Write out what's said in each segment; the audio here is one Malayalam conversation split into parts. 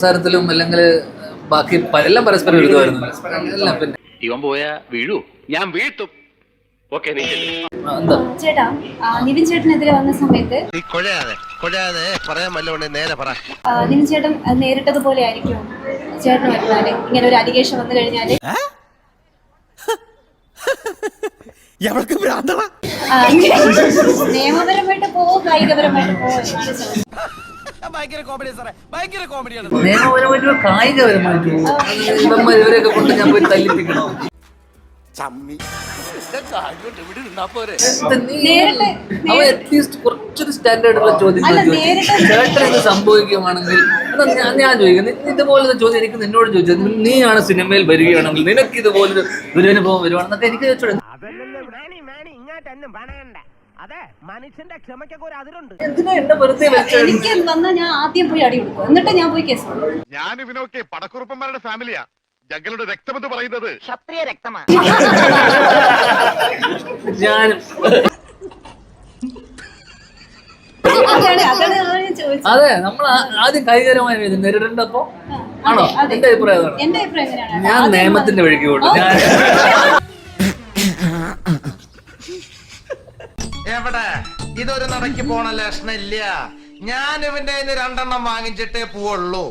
സംസാരത്തിലും അല്ലെങ്കിൽ ബാക്കി എല്ലാം പരസ്പരം എഴുതുമായിരുന്നു ഇവൻ പോയാ വീഴൂ. ഞാൻ വീഴ്ത്തും. ചേട്ടാ നിവിൻ ചേട്ടനെതിരെ വന്ന സമയത്ത് നിവിൻ ചേട്ടൻ ആയിരിക്കും ചേട്ടന് വരുന്നാൽ ഇങ്ങനെ ഒരു അലിഗേഷൻ വന്നു കഴിഞ്ഞാൽ. നിയമപരമായിട്ട് പോവോ കായികപരമായിട്ട് പോവോ ഇവന്മാർ ഇവരെയൊക്കെ കൊണ്ട് ഞാൻ പോയി തല്ലിപ്പിക്കണോ. സംഭവിക്കുകയാണെങ്കിൽ ഞാൻ ഞാൻ ചോദിക്കുന്നത് ഇതുപോലത്തെ ചോദ്യം എനിക്ക് നിന്നോട് ചോദിച്ചത് നീയാണ് സിനിമയിൽ വരികയാണെങ്കിൽ നിനക്ക് ഇതുപോലൊരു ദുരനുഭവം വരുവാണെന്നൊക്കെ എനിക്ക് ചോദിച്ചോടെ അതെ മനുഷ്യന്റെ ക്ഷമയ്ക്കൊക്കെ ഒരു അതിരുണ്ട്. എന്തിനാ എന്നെ വെറുതെ വെച്ചത്? എനിക്ക് വന്നാൽ ഞാൻ ആദ്യം പോയി അടി കൊടുക്കും. എന്നിട്ട് ഞാൻ പോയി കേസ് ഞാൻ ഇവനൊക്കെ പടക്കുറുപ്പന്മാരുടെ ഫാമിലിയാ ഞങ്ങളുടെ രക്തമെന്ന് പറയുന്നത്. ക്ഷത്രിയ രക്തമാണ് അതെ നമ്മൾ ആദ്യം കായികപരമായി ഇത് നേരിടേണ്ടപ്പോ ആണോ? അതെ. എന്റെ അഭിപ്രായം എന്റെ അഭിപ്രായം ഞാൻ നിയമത്തിന്റെ വഴിക്ക് പോകും ഞാൻ എവിടെ? ഇതൊരു നടക്ക് പോണ ലക്ഷണില്ല. ഞാൻ ഇവന്റെ കയ്യിന്ന് രണ്ടെണ്ണം വാങ്ങിച്ചിട്ടേ പോവുള്ളൂ.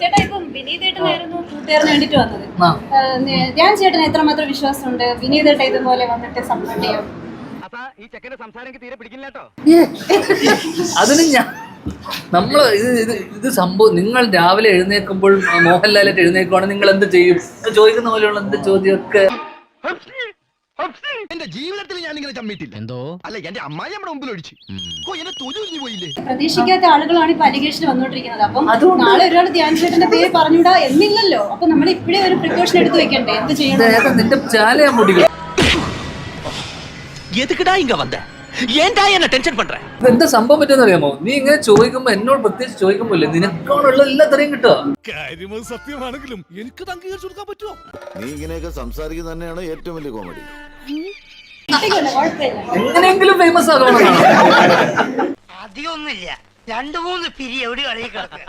ചേട്ടാ ഇപ്പം വിനീതേട്ടനായിരുന്നു കൂട്ടുകാരന് വേണ്ടിട്ട് വന്നത്. ഞാൻ ചേട്ടന് എത്രമാത്രം വിശ്വാസമുണ്ട്? വിനീതേട്ട ഇതുപോലെ വന്നിട്ട് സപ്പോർട്ട് ചെയ്യും. അപ്പൊ ഈ ചെക്കന്റെ സംസാരം എനിക്ക് തീരെ പിടിക്കില്ല അതിന് ഞാൻ നമ്മൾ ഇത് ഇത് ഇത് സംഭവം നിങ്ങൾ രാവിലെ എഴുന്നേൽക്കുമ്പോൾ മോഹൻലാലായിട്ട് എഴുന്നേൽക്കുവാണെങ്കിൽ നിങ്ങൾ എന്ത് ചെയ്യും? ചോദിക്കുന്ന പോലെയുള്ള എന്ത് ചോദ്യമൊക്കെ? എന്റെ ജീവിതത്തിൽ ഞാൻ നിങ്ങളെ ചമ്മിട്ടില്ല എന്തോ? അല്ല എന്റെ അമ്മായി നമ്മുടെ മുമ്പിൽ ഒഴിച്ച് ഓ എന്നെ തൊഴിൽ പോയില്ലേ? പ്രതീക്ഷിക്കാത്ത ആളുകളാണ് ഇപ്പൊ അലിഗേഷൻ വന്നുകൊണ്ടിരിക്കുന്നത്. അപ്പം നാളെ ഒരാൾ ധ്യാൻ ചേട്ടന്റെ പേര് പറഞ്ഞൂടാ എന്നില്ലല്ലോ. അപ്പൊ നമ്മൾ ഇപ്പോഴേ ഒരു പ്രിക്കോഷൻ എടുത്ത് വെക്കണ്ടേ? എന്ത് ചെയ്യണം? നിന്റെ ചാലയാ മുടിക്കും എതുക്കിടാ ഇങ്ങ വന്നേ? ஏன்டா என்ன டென்ஷன் பண்ற എന്താ സംഭവം പറ്റുമെന്ന് അറിയാമോ നീ ഇങ്ങനെ ചോദിക്കുമ്പോ എന്നോട് പ്രത്യേകിച്ച് ചോദിക്കുമ്പോ ഇല്ലേ നിനക്കാണുള്ള എല്ലാ തരയും കിട്ടുക കാര്യമത് സത്യമാണെങ്കിലും എനിക്ക് അംഗീകരിച്ചു കൊടുക്കാൻ പറ്റുമോ നീ ഇങ്ങനെയൊക്കെ സംസാരിക്കുന്നത് തന്നെയാണ് ഏറ്റവും വലിയ കോമഡി കിട്ടിക്കോട്ടെ, കുഴപ്പമില്ല എങ്ങനെയെങ്കിലും ഫേമസ് ആകണമെന്നാണ് അധികമൊന്നുമില്ല രണ്ടു മൂന്ന് പിരി എവിടെ കളി കിടക്കുക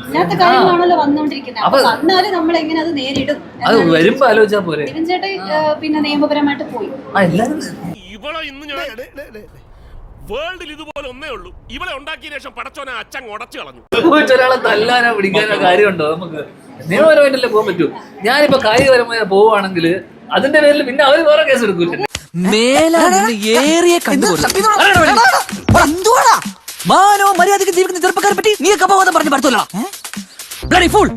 ഇല്ലാത്ത കാര്യങ്ങളാണല്ലോ വന്നോണ്ടിരിക്കുന്നത് അപ്പൊ അപ്പൊ- വന്നാല് നമ്മൾ എങ്ങനെ അത് നേരിടും അത് വരുമ്പോ ആലോചിച്ചാ പോരെ നിവിൻ ചേട്ടൻ ആ, പിന്നെ നിയമപരമായിട്ട് പോയി ആ എല്ലാരും ഇവളെ ഇന്ന് ഞാൻ വേൾഡിൽ ഇതുപോലെ ഒന്നേ ഉള്ളൂ. ഇവളെ ഉണ്ടാക്കിയ ശേഷം പടച്ചോനെ അച്ഛൻ ഉടച്ചു കളഞ്ഞു. ഒരാളെ തല്ലാനോ പിടിക്കാനോ കാര്യമുണ്ടോ നമുക്ക്? നിയമപരമായിട്ടല്ലേ പോകാൻ പറ്റൂ? ഞാനിപ്പോ കായികപരമായ പോവുകയാണെങ്കിൽ അതിന്റെ പേരിൽ പിന്നെ അവർ വേറെ കേസ് എടുക്കൂല്ലേ? മേല ഏറിയ മാനോ മര്യാദയ്ക്ക് ജീവിക്കുന്ന ചെറുപ്പക്കാരെ പറ്റി നീ കപവാദം പറഞ്ഞു പറ്റൂല ബ്ലഡി ഫുൾ